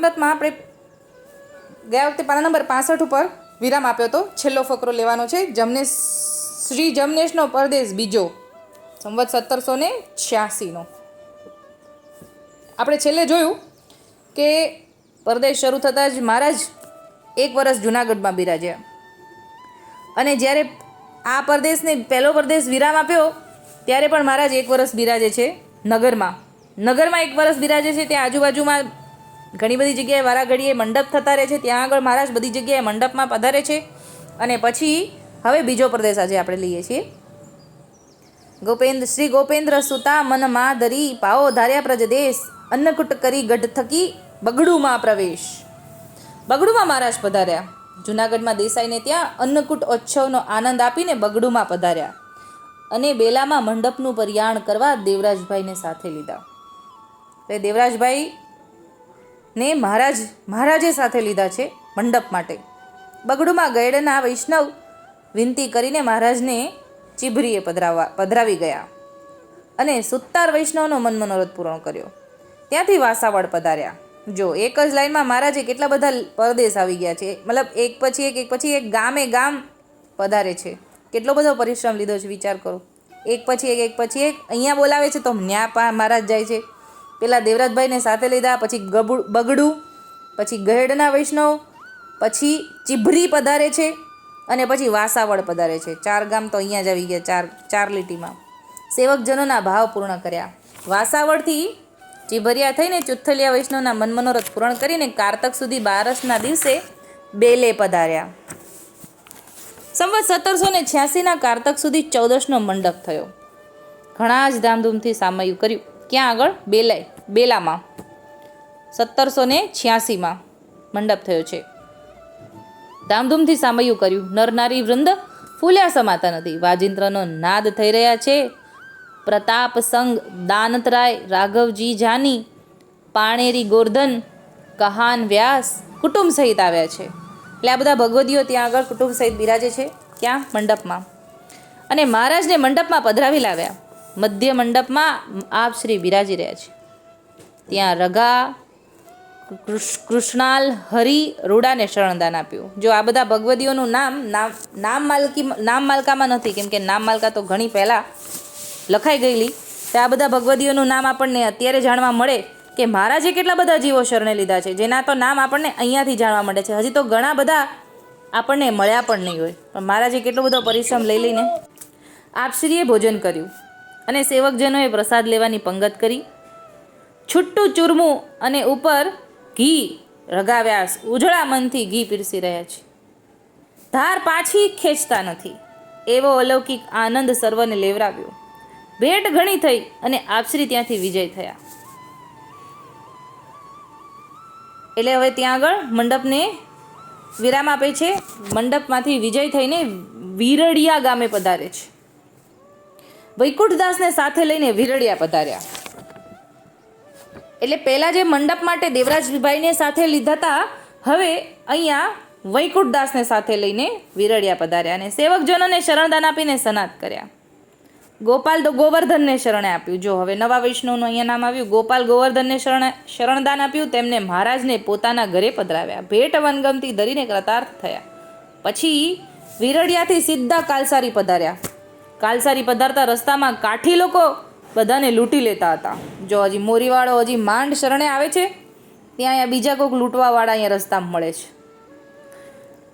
ભારતમાં આપણે ગયા વખતે પાના નંબર પાસઠ ઉપર વિરામ આપ્યો હતો. છેલ્લો ફકરો લેવાનો છે. જમનેશ, શ્રી જમનેશનો પરદેશ બીજો. સંવત સત્તરસો ને છ્યાસીનો. આપણે છેલ્લે જોયું કે પરદેશ શરૂ થતાં જ મહારાજ એક વર્ષ જુનાગઢમાં બિરાજ્યા. અને જ્યારે આ પરદેશને પહેલો પરદેશ વિરામ આપ્યો, ત્યારે પણ મહારાજ એક વર્ષ બિરાજે છે નગરમાં. નગરમાં એક વર્ષ બિરાજે છે. ત્યાં આજુબાજુમાં ઘણી બધી જગ્યાએ વારાઘડીએ મંડપ થતા રહે છે. ત્યાં આગળ મહારાજ બધી જગ્યાએ મંડપમાં પધારે છે. અને પછી હવે બીજો પ્રદેશ આજે આપણે લઈએ છીએ. ગોપેન્દ્ર, શ્રી ગોપેન્દ્ર સુતા મન માદરી પાઓ ધાર્યા પ્રજદેશ અન્નકૂટ કરી ગઢ થકી બગડુમાં પ્રવેશ. બગડુમાં મહારાજ પધાર્યા. જુનાગઢમાં દેસાઈને ત્યાં અન્નકૂટ ઉત્સવનો આનંદ આપીને બગડુમાં પધાર્યા અને બેલામાં મંડપનું પરિયાણ કરવા દેવરાજભાઈને સાથે લીધા. એટલે દેવરાજભાઈ ને મહારાજ, મહારાજે સાથે લીધા છે મંડપ માટે. બગડુમાં ગયડના વૈષ્ણવ વિનંતી કરીને મહારાજને ચીભરીએ પધરાવવા, પધરાવી ગયા અને સુત્તાર વૈષ્ણવનો મન મનોરથ પૂર્ણ કર્યો. ત્યાંથી વાસાવડ પધાર્યા. જો, એક જ લાઈનમાં મહારાજે કેટલા બધા પરદેશ આવી ગયા છે. મતલબ એક પછી એક એક પછી એક ગામે ગામ પધારે છે. કેટલો બધો પરિશ્રમ લીધો છે, વિચાર કરો. એક પછી એક એક પછી એક, અહીંયા બોલાવે છે તો ન્યા પા, મહારાજ જાય છે. પેલા દેવરાજભાઈને સાથે લીધા, પછી ગબુ, બગડું, પછી ગહેડના વૈષ્ણવ, પછી ચીભરી પધારે છે અને પછી વાસાવડ પધારે છે. ચાર ગામ તો અહીંયા જ આવી ગયા, ચાર ચાર લીટીમાં. સેવકજનોના ભાવ પૂર્ણ કર્યા. વાસાવડથી ચીભરિયા થઈને ચુથલિયા વૈષ્ણવના મનમનોરથ પૂર્ણ કરીને કારતક સુધી બારસના દિવસે બેલે પધાર્યા. સંવત સત્તરસો ને છ્યાસીના કારતક સુધી ચૌદસનો મંડપ થયો. ઘણા જ ધામધૂમથી સામયું કર્યું. ક્યાં આગળ? બેલાય બેલામાં. સત્તરસો ને છ્યાસીમાં મંડપ થયો છે. ધામધૂમથી સામયું કર્યું. નરનારી વૃંદ ફૂલ્યા સમાતા નથી વાજિંત્રનો નાદ થઈ રહ્યા છે. પ્રતાપ સંગ દાનતરાય, રાઘવજી જાની, પાણેરી ગોર્ધન, કહાન વ્યાસ, કુટુંબ સહિત આવ્યા છે. એટલે આ બધા ભગવદીઓ ત્યાં આગળ કુટુંબ સહિત બિરાજે છે ત્યાં મંડપમાં. અને મહારાજને મંડપમાં પધરાવી લાવ્યા. મધ્ય મંડપમાં આપ શ્રી બિરાજી રહ્યા છે. ત્યાં રગા કૃષ- કૃષ્ણાલ, હરિ રૂડાને શરણદાન આપ્યું. જો આ બધા ભગવદીઓનું નામ નામ નામ માલકી, નામ માલકામાં નથી, કેમ કે નામ માલકા તો ઘણી પહેલાં લખાઈ ગયેલી, તો આ બધા ભગવદીઓનું નામ આપણને અત્યારે જાણવા મળે કે મહારાજે કેટલા બધા જીવો શરણે લીધા છે. જેના તો નામ આપણને અહીંયાથી જાણવા મળે છે. હજી તો ઘણા બધા આપણને મળ્યા પણ નહીં હોય. પણ મહારાજે કેટલો બધો પરિશ્રમ લઈ લઈને આપશ્રીએ ભોજન કર્યું. અને સેવકજનોએ પ્રસાદ લેવાની પંગત કરી. છુટ્ટું ચૂરમું અને ઉપર ઘી રગાવ્યાસ ઉજળા મનથી ઘી પીરસી રહ્યા છે. ધાર પાછી ખેંચતા નથી. એવો અલૌકિક આનંદ સર્વને લેવરાવ્યો. ભેટ ઘણી થઈ અને આપશ્રી ત્યાંથી વિજય થયા. એટલે હવે ત્યાં આગળ મંડપને વિરામ આપે છે. મંડપમાંથી વિજય થઈને વિરડિયા ગામે પધારે છે. વૈકુંઠદાસને સાથે લઈને વિરળિયા પધાર્યા. એટલે પહેલાં જે મંડપ માટે દેવરાજભાઈને સાથે લીધા હતા હવે અહીંયા વૈકુંઠદાસને સાથે લઈને વિરળિયા પધાર્યા અને સેવકજનોને શરણદાન આપીને સનાત કર્યા. ગોપાલ તો ગોવર્ધનને શરણે આપ્યું. જો હવે નવા વૈષ્ણવનું અહીંયા નામ આવ્યું, ગોપાલ ગોવર્ધનને શરણ શરણદાન આપ્યું, તેમને મહારાજને પોતાના ઘરે પધરાવ્યા. ભેટ વનગમથી ધરીને કૃતાર્થ થયા. પછી વિરળિયાથી સીધા કાલસારી પધાર્યા. કાલસારી પધારતા રસ્તામાં કાઠી લોકો બધાને લૂંટી લેતા હતા. જો હજી મોરીવાળો હજી માંડ શરણે આવે છે, ત્યાં અહીંયા બીજા કોઈક લૂંટવાવાળા અહીંયા રસ્તામાં મળે છે.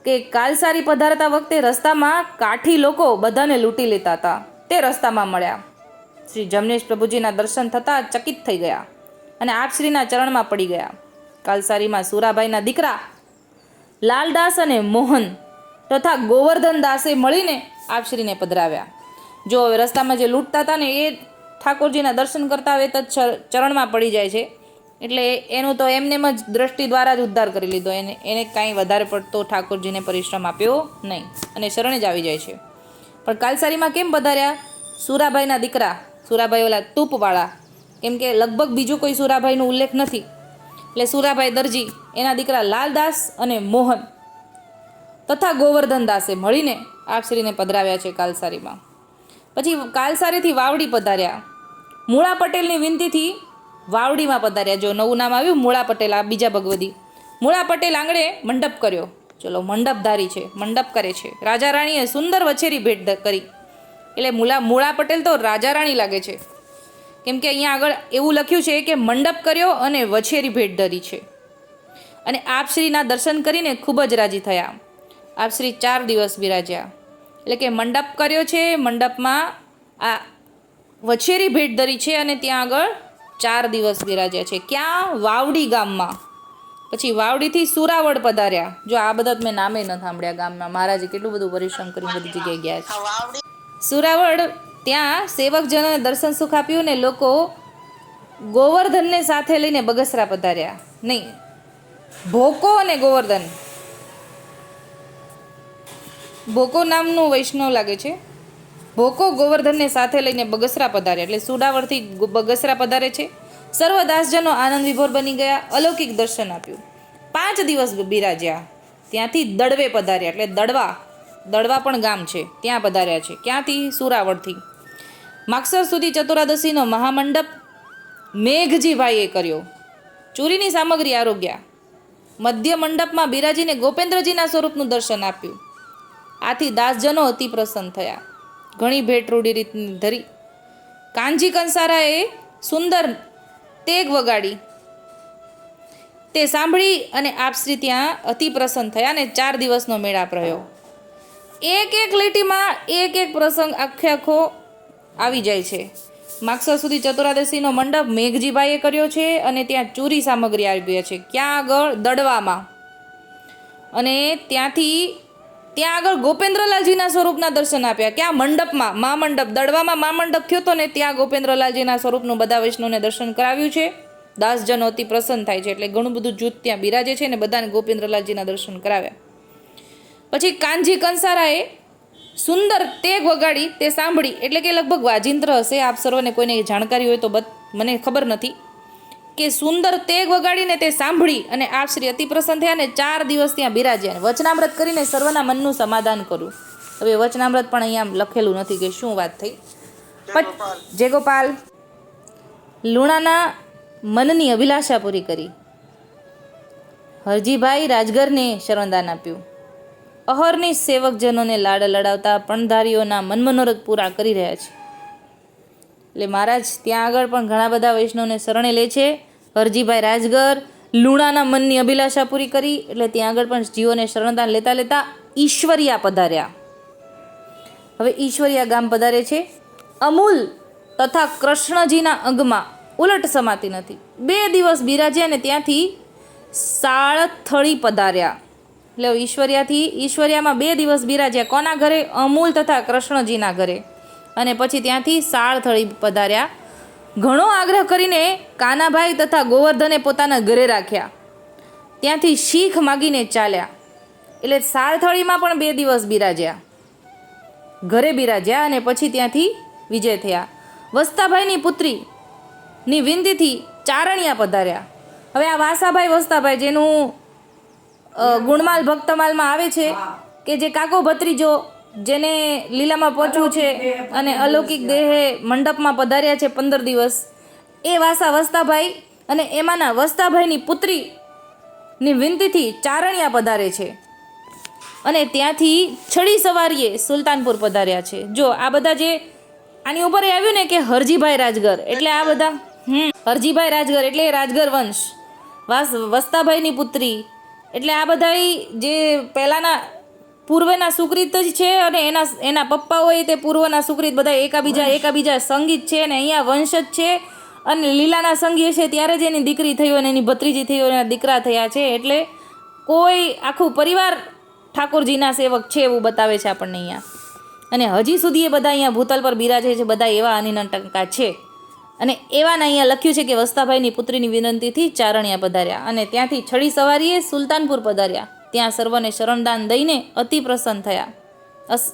કે કાલસારી પધારતા વખતે રસ્તામાં કાઠી લોકો બધાને લૂંટી લેતા હતા, તે રસ્તામાં મળ્યા. શ્રી જમનેશ પ્રભુજીના દર્શન થતાં ચકિત થઈ ગયા અને આપશ્રીના ચરણમાં પડી ગયા. કાલસારીમાં સુરાભાઈના દીકરા લાલદાસ અને મોહન તથા ગોવર્ધન દાસે મળીને આપશ્રીને પધરાવ્યા. જો રસ્તામાં જે લૂંટતા હતા ને એ ઠાકોરજીના દર્શન કરતા હવે તો ચર- ચરણમાં પડી જાય છે. એટલે એનું તો એમનેમ જ દ્રષ્ટિ દ્વારા જ ઉદ્ધાર કરી લીધો. એને એને કાંઈ વધારે પડતો ઠાકોરજીને પરિશ્રમ આપ્યો નહીં અને શરણે જ આવી જાય છે. પણ કાલસારીમાં કેમ વધાર્યા સુરાભાઈના દીકરા, સુરાભાઈ ઓલા તૂપવાળા. કેમ કે લગભગ બીજું કોઈ સુરાભાઈનો ઉલ્લેખ નથી. એટલે સુરાભાઈ દરજી, એના દીકરા લાલદાસ અને મોહન તથા ગોવર્ધન દાસે મળીને આપશ્રીને પધરાવ્યા છે કાલસારીમાં. પછી કાલસારીથી વાવડી પધાર્યા. મૂળા પટેલની વિનંતીથી વાવડીમાં પધાર્યા. જો નવું નામ આવ્યું, મૂળા પટેલ, આ બીજા ભગવદી. મૂળા પટેલ આંગણે મંડપ કર્યો. ચલો, મંડપધારી છે, મંડપ કરે છે. રાજા રાણીએ સુંદર વછેરી ભેટ કરી. એટલે મૂળા મૂળા પટેલ તો રાજા રાણી લાગે છે. કેમ કે અહીંયા આગળ એવું લખ્યું છે કે મંડપ કર્યો અને વછેરી ભેટ ધરી છે. અને આપશ્રીના દર્શન કરીને ખૂબ જ રાજી થયા. આપશ્રી ચાર દિવસ બિરાજ્યા. એટલે કે મંડપ કર્યો છે, મંડપમાં આ વછેરી ભેટ ધરી છે અને ત્યાં આગળ ચાર દિવસ બિરાજ્યા છે. ક્યાં? વાવડી ગામમાં. પછી વાવડીથી સુરાવડ પધાર્યા. જો આ બધા મેં નામે ન સાંભળ્યા ગામમાં. મહારાજે કેટલું બધું પરિશ્રમ કરીને બધી જગ્યાએ ગયા છે. સુરાવડ ત્યાં સેવકજનોને દર્શન સુખ આપ્યું ને લોકો ગોવર્ધનને સાથે લઈને બગસરા પધાર્યા. નહીં, ભોકો અને ગોવર્ધન. ભોકો નામનું વૈષ્ણવ લાગે છે. ભોકો ગોવર્ધનને સાથે લઈને બગસરા પધાર્યા એટલે સુડાવરથી બગસરા પધારે છે. સર્વ દાસજનો આનંદ વિભોર બની ગયા, અલૌકિક દર્શન આપ્યું. પાંચ દિવસ બિરાજ્યા. ત્યાંથી દડવે પધાર્યા, એટલે દડવા દડવા પણ ગામ છે, ત્યાં પધાર્યા છે. ક્યાંથી? સુરાવળથી. માગસર સુધી ચતુરાદશીનો મહામંડપ મેઘજીભાઈએ કર્યો. ચોરીની સામગ્રી આરોગ્યા. મધ્ય મંડપમાં બિરાજીને ગોપેન્દ્રજીના સ્વરૂપનું દર્શન આપ્યું. આથી દાસજનો અતિ પ્રસન્ન થયા. ઘણી ભેટ રૂડી રીતની ધરી. કાનજી કંસારાએ સુંદર તેગ વગાડી. તે સાંભળી અને આપશ્રી ત્યાં અતિ પ્રસન્ન થયા અને ચાર દિવસનો મેળાપ રહ્યો એક એક લીટીમાં એક એક પ્રસંગ આખે આખો આવી જાય છે. માગસર સુધી ચતુરાદશીનો મંડપ મેઘજીભાઈએ કર્યો છે અને ત્યાં ચૂરી સામગ્રી આવી છે. ક્યાં આગળ? દડવામાં. અને ત્યાંથી ત્યાં આગળ ગોપેન્દ્રલાલજીના સ્વરૂપના દર્શન આપ્યા. ક્યાં? મંડપમાં. મા મંડપ દડવામાં મા મંડપ થયો હતો ને ત્યાં ગોપેન્દ્રલાલજીના સ્વરૂપનું બધા વૈષ્ણવને દર્શન કરાવ્યું છે. દાસજનો અતિ પ્રસન્ન થાય છે એટલે ઘણું બધું જૂથ ત્યાં બિરાજે છે ને બધાને ગોપેન્દ્રલાલજીના દર્શન કરાવ્યા. પછી કાનજી કંસારાએ સુંદર તેગ વગાડી, તે સાંભળી. એટલે કે લગભગ વાજિંત્ર હશે. આપ સર્વને કોઈને જાણકારી હોય તો મને ખબર નથી. કે સુંદર તેગ વગાડીને તે સાંભળી અને આપ શ્રી અતિ પ્રસન્ન થયા અને ચાર દિવસ ત્યાં બિરાજ્યા અને વચનામૃત કરીને સર્વના મનનું સમાધાન કર્યું. હવે વચનામૃત પણ અહીંયા લખેલું નથી કે શું વાત થઈ. જય ગોપાલ. લુણાના મનની અભિલાષા પૂરી કરી. હરજીભાઈ રાજગરને શરણદાન આપ્યું. અહરની સેવકજનોને લાડ લડાવતા પણધારીઓના મનમનોરથ પૂરા કરી રહ્યા છે. એટલે મહારાજ, ત્યાં આગળ પણ ઘણા બધા વૈષ્ણવને શરણે લે છે. હરજીભાઈ રાજગર લુણાના મનની અભિલાષા પૂરી કરી, એટલે ત્યાં આગળ પણ જીવોને શરણદાન લેતા લેતા ઈશ્વરિયા પધાર્યા. હવે ઈશ્વરિયા ગામ પધારે છે. અમૂલ તથા કૃષ્ણજીના અંગમાં ઉલટ સમાતી નથી. બે દિવસ બિરાજ્યા અને ત્યાંથી સાળથળી પધાર્યા. એટલે ઈશ્વરિયાથી ઈશ્વરિયામાં બે દિવસ બિરાજ્યા. કોના ઘરે? અમૂલ તથા કૃષ્ણજીના ઘરે. અને પછી ત્યાંથી સાળથળી પધાર્યા. ઘણો આગ્રહ કરીને કાનાભાઈ તથા ગોવર્ધને પોતાના ઘરે રાખ્યા. ત્યાંથી શીખ માગીને ચાલ્યા. એટલે સાળથળીમાં પણ બે દિવસ બિરાજ્યા. ઘરે બિરાજ્યા અને પછી ત્યાંથી વિજય થયા. વસ્તાભાઈની પુત્રી ની વિનંતીથી ચારણિયા પધાર્યા. હવે આ વાસાભાઈ વસ્તાભાઈ જેનું ગુણમાલ ભક્તમાલમાં આવે છે કે જે કાકો ભત્રીજો જેને લીલામાં પહોંચવું છે અને અલૌકિક દેહે મંડપમાં પધાર્યા છે પંદર દિવસ. એ વાસા વસ્તાભાઈ અને એમાંના વસ્તાભાઈની પુત્રીની વિનંતીથી ચારણિયા પધારે છે. અને ત્યાંથી છડી સવારીએ સુલતાનપુર પધાર્યા છે. જો આ બધા જે આની ઉપર આવ્યું ને કે હરજીભાઈ રાજગર એટલે આ બધા હમ હરજીભાઈ રાજગર એટલે રાજગર વંશ વાસ વસ્તાભાઈની પુત્રી એટલે આ બધા જે પહેલાંના પૂર્વના સુકૃત જ છે અને એના એના પપ્પા હોય તે પૂર્વના સુકૃત બધા એકાબીજા એકાબીજા સંગીત છે અને અહીંયા વંશ જ છે. અને લીલાના સંગીય છે ત્યારે જ એની દીકરી થઈ હોય અને એની ભત્રીજી થઈ હોય અને એના દીકરા થયા છે. એટલે કોઈ આખું પરિવાર ઠાકોરજીના સેવક છે એવું બતાવે છે આપણને અહીંયા. અને હજી સુધી એ બધા અહીંયા ભૂતલ પર બિરાજે છે બધા એવા અનિના ટંકા છે. અને એવાના અહીંયા લખ્યું છે કે વસ્તાભાઈની પુત્રીની વિનંતીથી ચારણિયા પધાર્યા અને ત્યાંથી છડી સવારીએ સુલતાનપુર પધાર્યા. ત્યાં સર્વને શરણદાન દઈને અતિ પ્રસન્ન થયા.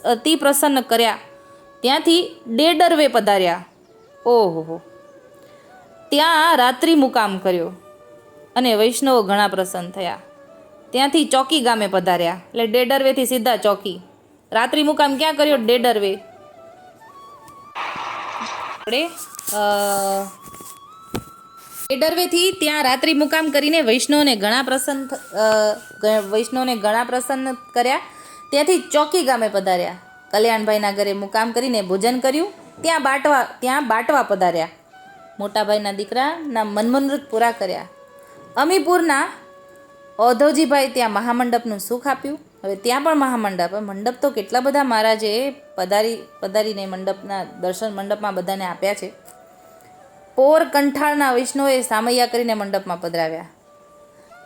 અતિ પ્રસન્ન કર્યા. ત્યાંથી ડેડરવે પધાર્યા. ઓહો ત્યાં રાત્રિ મુકામ કર્યો અને વૈષ્ણવો ઘણા પ્રસન્ન થયા. ત્યાંથી ચોકી ગામે પધાર્યા. એટલે ડેડરવેથી સીધા ચોકી. રાત્રિ મુકામ ક્યાં કર્યો? ડેડરવે. આપણે કેડરવેથી ત્યાં રાત્રિ મુકામ કરીને વૈષ્ણવને ઘણા પ્રસન્ન વૈષ્ણવને ઘણા પ્રસન્ન કર્યા. ત્યાંથી ચોકી ગામે પધાર્યા. કલ્યાણભાઈના ઘરે મુકામ કરીને ભોજન કર્યું. ત્યાં બાટવા ત્યાં બાટવા પધાર્યા. મોટાભાઈના દીકરાના મનમનૃત પૂરા કર્યા. અમીપુરના ઔધવજીભાઈ ત્યાં મહામંડપનું સુખ આપ્યું. હવે ત્યાં પણ મહામંડપ. મંડપ તો કેટલા બધા મહારાજે પધારી, પધારીને મંડપના દર્શન મંડપમાં બધાને આપ્યા છે. પોર કંઠાળના વૈષ્ણવે સામૈયા કરીને મંડપમાં પધરાવ્યા.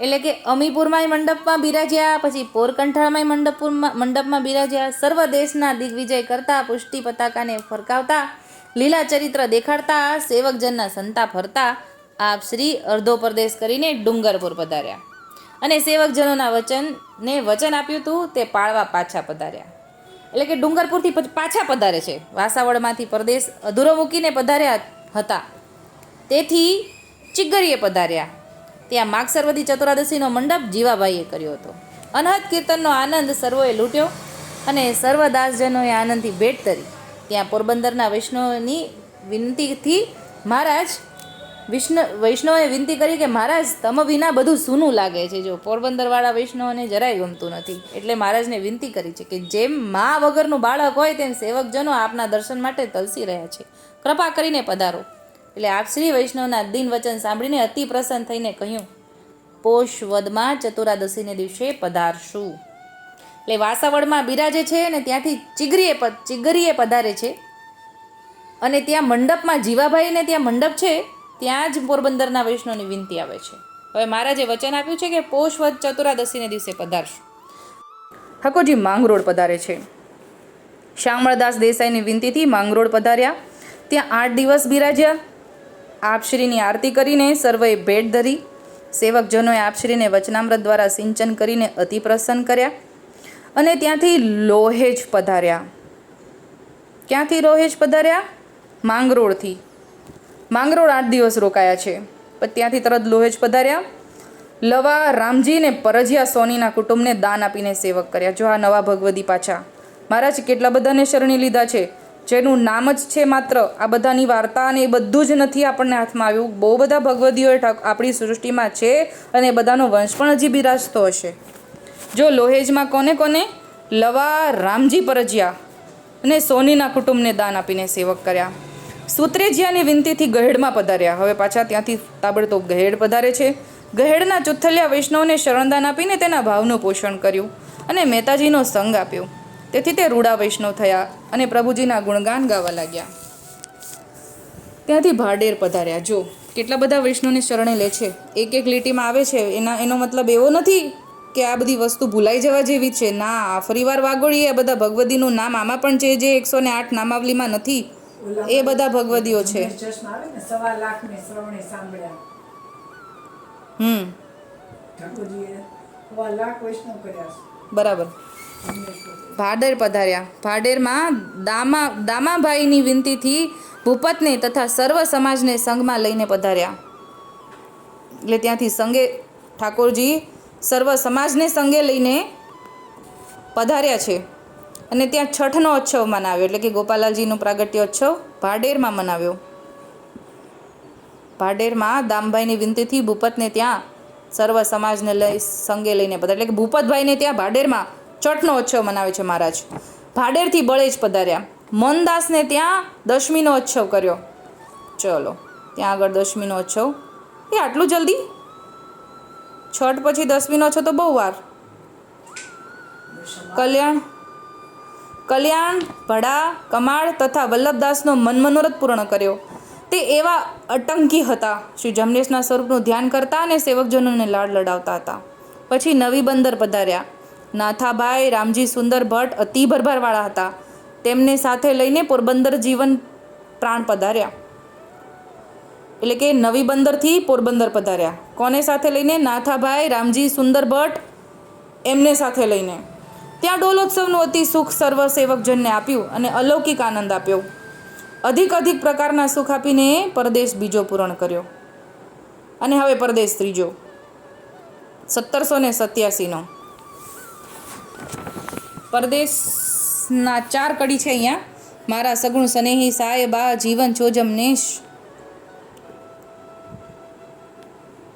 એટલે કે અમીપુરમાંય મંડપમાં બિરાજ્યા, પછી પોરકંઠાળમાંય મંડપપુરમાં મંડપમાં બિરાજ્યા, સર્વ દેશના દિગ્વિજય કરતા, પુષ્ટિ પતાકાને ફરકાવતા, લીલા ચરિત્ર દેખાડતા, સેવકજનના સંતા ફરતા, આપ શ્રી અર્ધો પરદેશ કરીને ડુંગરપુર પધાર્યા. અને સેવકજનોના વચનને વચન આપ્યું હતું, તે પાળવા પાછા પધાર્યા. એટલે કે ડુંગરપુરથી પાછા પધારે છે. વાસાવળમાંથી પરદેશ અધૂરો મૂકીને પધાર્યા હતા. તેથી ચિગરીએ પધાર્યા. ત્યાં માગસરવદી ચતુરાદશીનો મંડપ જીવાભાઈએ કર્યો હતો. અનહદ કીર્તનનો આનંદ સર્વોએ લૂંટ્યો અને સર્વદાસજનોએ આનંદથી ભેટ ધરી. ત્યાં પોરબંદરના વૈષ્ણવની વિનંતીથી મહારાજ વિષ્ણુ વૈષ્ણવે વિનંતી કરી કે મહારાજ, તમ વિના બધું સૂનું લાગે છે. જો પોરબંદરવાળા વૈષ્ણવને જરાય ગમતું નથી. એટલે મહારાજને વિનંતી કરી છે કે જેમ મા વગરનું બાળક હોય તેમ સેવકજનો આપના દર્શન માટે તલસી રહ્યા છે. કૃપા કરીને પધારો. એટલે આપ શ્રી વૈષ્ણવના દિન વચન સાંભળીને અતિ પ્રસન્ન થઈને કહ્યું, પોષ વદમાં ચતુરાદશીને દિવસે પધારશું. એટલે વાસાવડમાં બિરાજે છે અને ત્યાંથી ચીગરીએ ચીગરીએ પધારે છે. અને ત્યાં મંડપમાં જીવાભાઈને ત્યાં મંડપ છે, ત્યાં જ પોરબંદરના વૈષ્ણવની વિનંતી આવે છે. હવે મહારાજે વચન આપ્યું છે કે પોષ વદ ચતુરાદશીને દિવસે પધારશું. ઠાકોરજી, માંગરોળ પધારે છે. શ્યામળદાસ દેસાઈની વિનંતીથી માંગરોળ પધાર્યા. ત્યાં આઠ દિવસ બિરાજ્યા. આપશ્રીની આરતી કરીને સર્વએ ભેટ ધરી. સેવકજનોએ આપશ્રીને વચનામૃત દ્વારા સિંચન કરીને અતિ પ્રસન્ન કર્યા અને ત્યાંથી લોહેજ પધાર્યા. ક્યાંથી લોહેજ પધાર્યા? માંગરોળથી. માંગરોળ આઠ દિવસ રોકાયા છે પછી ત્યાંથી તરત લોહેજ પધાર્યા. લવા રામજીને પરજિયા સોનીના કુટુંબને દાન આપીને સેવક કર્યા. જો આ નવા ભગવદી પાછા. મહારાજ કેટલા બધાને શરણી લીધા છે? જેનું નામ જ છે માત્ર. આ બધાની વાર્તા અને એ બધું જ નથી આપણને હાથમાં આવ્યું. બહુ બધા ભગવદીઓ આપણી સૃષ્ટિમાં છે અને એ બધાનો વંશ પણ હજી બિરાજતો હશે. જો લોહેજમાં કોને કોને? લવા રામજી પરજિયા અને સોનીના કુટુંબને દાન આપીને સેવક કર્યા. સુત્રેજિયાની વિનંતીથી ગહેડમાં પધાર્યા. હવે પાછા ત્યાંથી તાબડતોબ ગહેડ પધારે છે. ગહેડના ચુથલિયા વૈષ્ણવને શરણદાન આપીને તેના ભાવનું પોષણ કર્યું અને મહેતાજીનો સંગ આપ્યો. તેથી તે રૂડા વૈષ્ણવ થયા અને પ્રભુજીના ગુણગાન ગાવા લાગ્યા. ત્યાંથી ભાડેર પધાર્યા. જો કેટલા બધા વૈષ્ણવને શરણે લે છે? એક એક લીટીમાં આવે છે. એના એનો મતલબ એવો નથી કે આ બધી વસ્તુ ભૂલાઈ જવા જેવી છે. ના ફરીવાર વાગોળીએ આ બધા ભગવદીનું નામ આમાં પણ છે જે એકસો ને આઠ નામાવલીમાં નથી. એ બધા ભગવદીઓ છે. હમ. બરાબર. ભાડેર પધાર્યા. ભાડેરમાં દામા, દામાભાઈની વિનંતીથી ભૂપતને તથા સર્વ સમાજને સંઘમાં લઈને પધાર્યા. એટલે ત્યાંથી સંગે ઠાકોરજી સર્વ સમાજને સંગે લઈને પધાર્યા છે. અને ત્યાં છઠનો ઉત્સવ મનાવ્યો, એટલે કે ગોપાલાલજીનો પ્રાગટ્ય ઉત્સવ ભાડેરમાં મનાવ્યો. ભાડેરમાં દામભાઈની વિનંતીથી ભૂપતને ત્યાં સર્વ સમાજને લઈ, સંગે લઈને પધાર્યા. એટલે કે ભૂપતભાઈને ત્યાં ભાડેરમાં છઠનો ઉત્સવ મનાવે છે મહારાજ. ભાડેરથી બળેજ પધાર્યા. મનદાસને ત્યાં દશમીનો ઉત્સવ કર્યો. ચલો, ત્યાં આગળ દશમીનો ઉત્સવ. એ આટલું જલ્દી? છઠ પછી દસમીનો છો તો બહુ વાર. કલ્યાણ કલ્યાણ, ભડા, કમાળ તથા વલ્લભદાસનો મનમનોરથ પૂર્ણ કર્યો. તે એવા અટંકી હતા. શ્રી જમનેશના સ્વરૂપનું ધ્યાન કરતા અને સેવકજનોને લાડ લડાવતા હતા. પછી નવી બંદર પધાર્યા. નાથાભાઈ રામજી સુંદર ભટ્ટ અતિ ભરભારવાળા હતા. તેમને સાથે લઈને પોરબંદર જીવન પ્રાણ પધાર્યા. એટલે કે નવી બંદરથી પોરબંદર પધાર્યા. કોને સાથે લઈને? નાથાભાઈ રામજી સુંદર ભટ્ટ એમને સાથે લઈને. ત્યાં ડોલોત્સવનું અતિ સુખ સર્વ સેવકજનને આપ્યું અને અલૌકિક આનંદ આપ્યો. અધિક અધિક પ્રકારના સુખ આપીને પરદેશ બીજો પૂરણ કર્યો. અને હવે પરદેશ ત્રીજો. સત્તરસો ને સત્યાસીનો. પરદેશના ચાર કડી છે અહીંયા. મારા સગુણ સનેહી સાહેબા જીવન ચોજમ નેશ.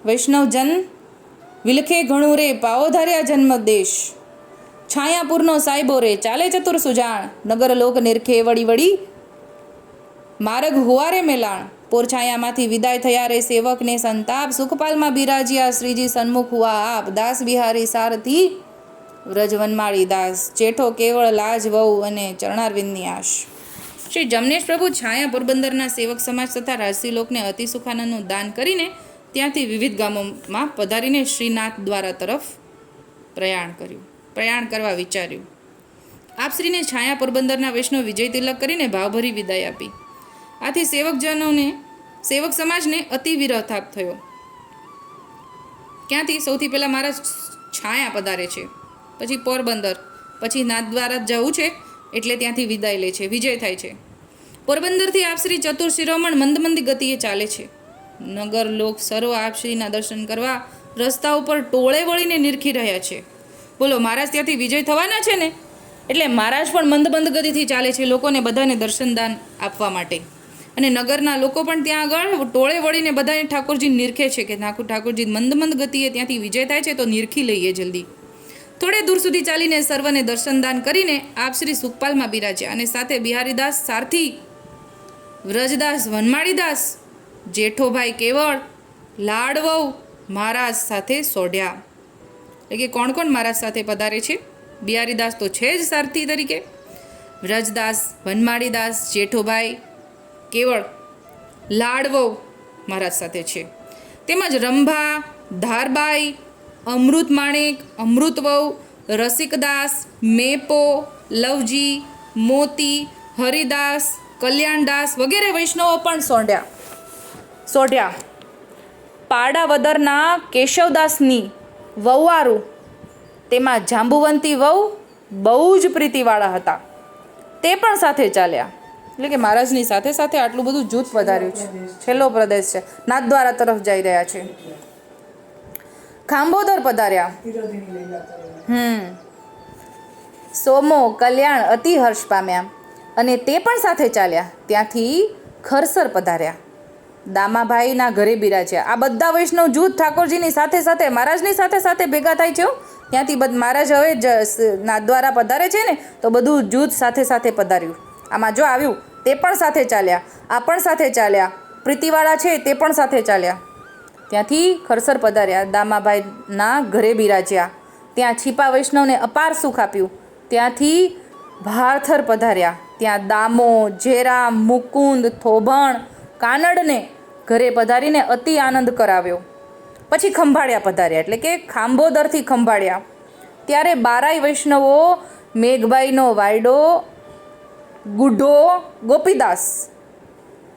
વૈષ્ણવજન વિલખે ઘણું રે, પાઓ ધાર્યા જન્મ દેશ. છાયાપુરનો સાહેબો રે, ચાલે ચતુર સુજાણ. નગર લોક નિરખે વળી વળી. માર્ગ હુવારે મેલાણ. પોરછાયામાંથી વિદાય થયા રે સેવકને સંતાપ. સુખપાલમાં બિરાજ્યા શ્રીજી સન્મુખ હુઆ આપ. દાસ બિહારી સારથી વ્રજવનમાળી દાસ, જેઠો કેવળ લાજ, વહુ અને ચરણારવિંદની આશ. શ્રી જમનેશ પ્રભુ છાયા પોરબંદરના સેવક સમાજ તથા રાજસી લોકને અતિ સુખાનંદનું દાન કરીને ત્યાંથી વિવિધ ગામોમાં પધારીને શ્રીનાથ દ્વારા તરફ પ્રયાણ કર્યું, પ્રયાણ કરવા વિચાર્યું. આપશ્રીને છાયા પોરબંદરના વૈષ્ણવ વિજય તિલક કરીને ભાવભરી વિદાય આપી. આથી સેવકજનોને, સેવક સમાજને અતિ વિરહ થાપ થયો. ક્યાંથી? સૌથી પહેલાં મારા છાયા પધારે છે. પછી પોરબંદર. પછી નાથ દ્વારા જવું છે, એટલે ત્યાંથી વિદાય લે છે, વિજય થાય છે. પોરબંદરથી આપશ્રી ચતુર શિરોમણ મંદ ગતિએ ચાલે છે. નગર લોક સર્વ આપશ્રીના દર્શન કરવા રસ્તા ઉપર ટોળે વળીને નિરખી રહ્યા છે. બોલો, મહારાજ ત્યાંથી વિજય થવાના છે ને? એટલે મહારાજ પણ મંદ મંદ ગતિથી ચાલે છે લોકોને બધાને દર્શનદાન આપવા માટે. અને નગરના લોકો પણ ત્યાં આગળ ટોળે વળીને બધાને ઠાકોરજી નિરખે છે કે ઠાકોર ઠાકોરજી મંદ મંદ ગતિએ ત્યાંથી વિજય થાય છે, તો નિરખી લઈએ જલ્દી. થોડે દૂર સુધી ચાલીને સર્વને દર્શનદાન કરીને આપ શ્રી સુખપાલમાં બિરાજ્યા અને સાથે બિહારીદાસ, સારથી, વ્રજદાસ, વનમાળીદાસ, જેઠોભાઈ કેવળ લાડવવ મહારાજ સાથે સોઢ્યા. એટલે કે કોણ કોણ મહારાજ સાથે પધારે છે? બિહારીદાસ તો છે જ સારથી તરીકે. વ્રજદાસ, વનમાળીદાસ, જેઠોભાઈ કેવળ લાડવવ મહારાજ સાથે છે. તેમજ રંભા, ધારબાઈ અમૃત માણેક અમૃતવઉ રસિકદાસ મેપો, લવજી, મોતી, હરિદાસ કલ્યાણદાસ વગેરે વૈષ્ણવો પણ સોંઢ્યા સોઢ્યા પાડાવદરના કેશવદાસની વહુવારું તેમાં જાંબુવંતી વહુ, બહુ જ પ્રીતિવાળા હતા. તે પણ સાથે ચાલ્યા. એટલે કે મહારાજની સાથે સાથે આટલું બધું જૂથ વધાર્યું છે. છેલ્લો પ્રદેશ છે. નાથદ્વારા તરફ જઈ રહ્યા છે. ખાંભોદર પધાર્યા. હમ. સોમો કલ્યાણ અતિ હર્ષ પામ્યા અને તે પણ સાથે ચાલ્યા. ત્યાંથી ખરસર પધાર્યા. દામાભાઈના ઘરે બિરાજ્યા. આ બધા વૈષ્ણવ જૂથ ઠાકોરજીની સાથે સાથે મહારાજની સાથે સાથે ભેગા થાય છે ત્યાંથી બધ મહારાજ હવે જ નાથ દ્વારા પધારે છે ને તો બધું જૂથ સાથે સાથે પધાર્યું. આમાં જો આવ્યું તે પણ સાથે ચાલ્યા. આ પણ સાથે ચાલ્યા. પ્રીતિવાળા છે તે પણ સાથે ચાલ્યા. ત્યાંથી ખરસર પધાર્યા. દામાભાઈના ઘરે બિરાજ્યા. ત્યાં છીપા વૈષ્ણવને અપાર સુખ આપ્યું. ત્યાંથી ભારથર પધાર્યા. ત્યાં દામો જેરા મુકુંદ, થોભણ, કાનડને ઘરે પધારીને અતિ આનંદ કરાવ્યો. પછી ખંભાળિયા પધાર્યા, એટલે કે ખાંભોદરથી ખંભાળ્યા. ત્યારે બારાય વૈષ્ણવો મેઘભાઈનો વાયડો, ગુઢો, ગોપીદાસ,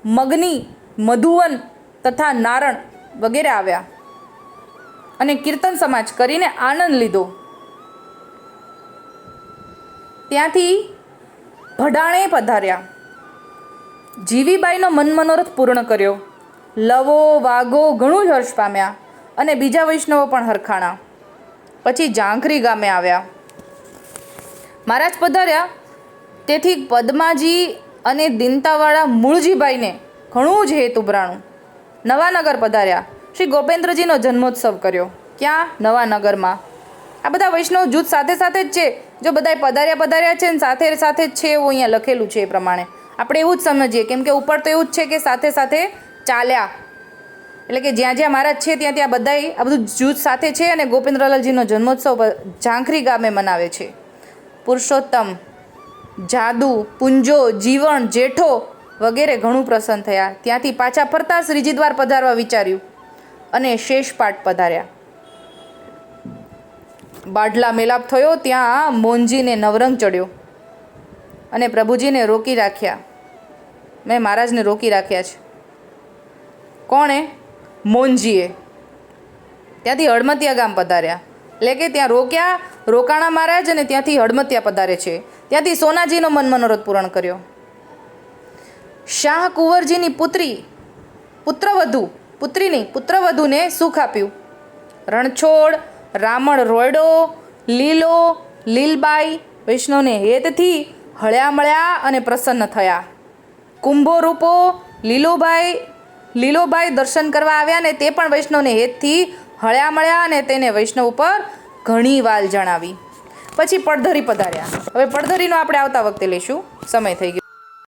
મગની, મધુવન તથા નારણ વગેરે આવ્યા અને કીર્તન સમાજ કરીને આનંદ લીધો. ત્યાંથી ભડાણે પધાર્યા. જીવીબાઈનો મનમનોરથ પૂર્ણ કર્યો. લવો વાઘો ઘણું જ હર્ષ પામ્યા અને બીજા વૈષ્ણવો પણ હરખાણા. પછી ઝાંખરી ગામે આવ્યા. મહારાજ પધાર્યા. તેથી પદ્માજી અને દિનતાવાળા મૂળજીભાઈને ઘણું જ હેત ઉભરાણું નવાનગર પધાર્યા. શ્રી ગોપેન્દ્રજીનો જન્મોત્સવ કર્યો. ક્યાં? નવાનગરમાં. આ બધા વૈષ્ણવ જૂથ સાથે સાથે જ છે. જો બધાય પધાર્યા પધાર્યા છે ને સાથે સાથે જ છે એવું અહીંયા લખેલું છે એ પ્રમાણે. આપણે એવું જ સમજીએ. કેમ કે ઉપર તો એવું જ છે કે સાથે સાથે ચાલ્યા. એટલે કે જ્યાં જ્યાં મહારાજ છે ત્યાં ત્યાં બધાય આ બધું જૂથ સાથે છે અને ગોપેન્દ્રલાલજીનો જન્મોત્સવ ઝાંખરી ગામે મનાવે છે. પુરુષોત્તમ, જાદુ, પુંજો, જીવણ, જેઠો વગેરે ઘણું પ્રસન્ન થયા. ત્યાંથી પાછા ફરતા શ્રીજી દ્વાર પધારવા વિચાર્યું અને શેષપાટ પધાર્યા. બાઢલા મેલાપ થયો, ત્યાં મોનજીને નવરંગ ચડ્યો અને પ્રભુજીને રોકી રાખ્યા. મેં મહારાજને રોકી રાખ્યા છે. કોણે? મોનજીએ ત્યાંથી હળમતિયા ગામ પધાર્યા. એટલે કે ત્યાં રોક્યા રોકાણા મહારાજ અને ત્યાંથી હળમતિયા પધારે છે. ત્યાંથી સોનાજીનો મન મનોરથ પૂરણ કર્યો. શાહ કુંવરજીની પુત્રી, પુત્રવધુ, પુત્રીની પુત્રવધુને સુખ આપ્યું. રણછોડ, રામણ રોયડો, લીલો, લીલબાઈ વૈષ્ણવને હેતથી હળ્યા મળ્યા અને પ્રસન્ન થયા. કુંભો રૂપો લીલોભાઈ લીલોભાઈ દર્શન કરવા આવ્યા ને તે પણ વૈષ્ણવને હેતથી હળ્યા મળ્યા અને તેને વૈષ્ણવ ઉપર ઘણી વાલ જણાવી. પછી પડધરી પધાર્યા. હવે પડધરીનો આપણે આવતા વખતે લઈશું. સમય થઈ ગયો.